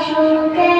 আসো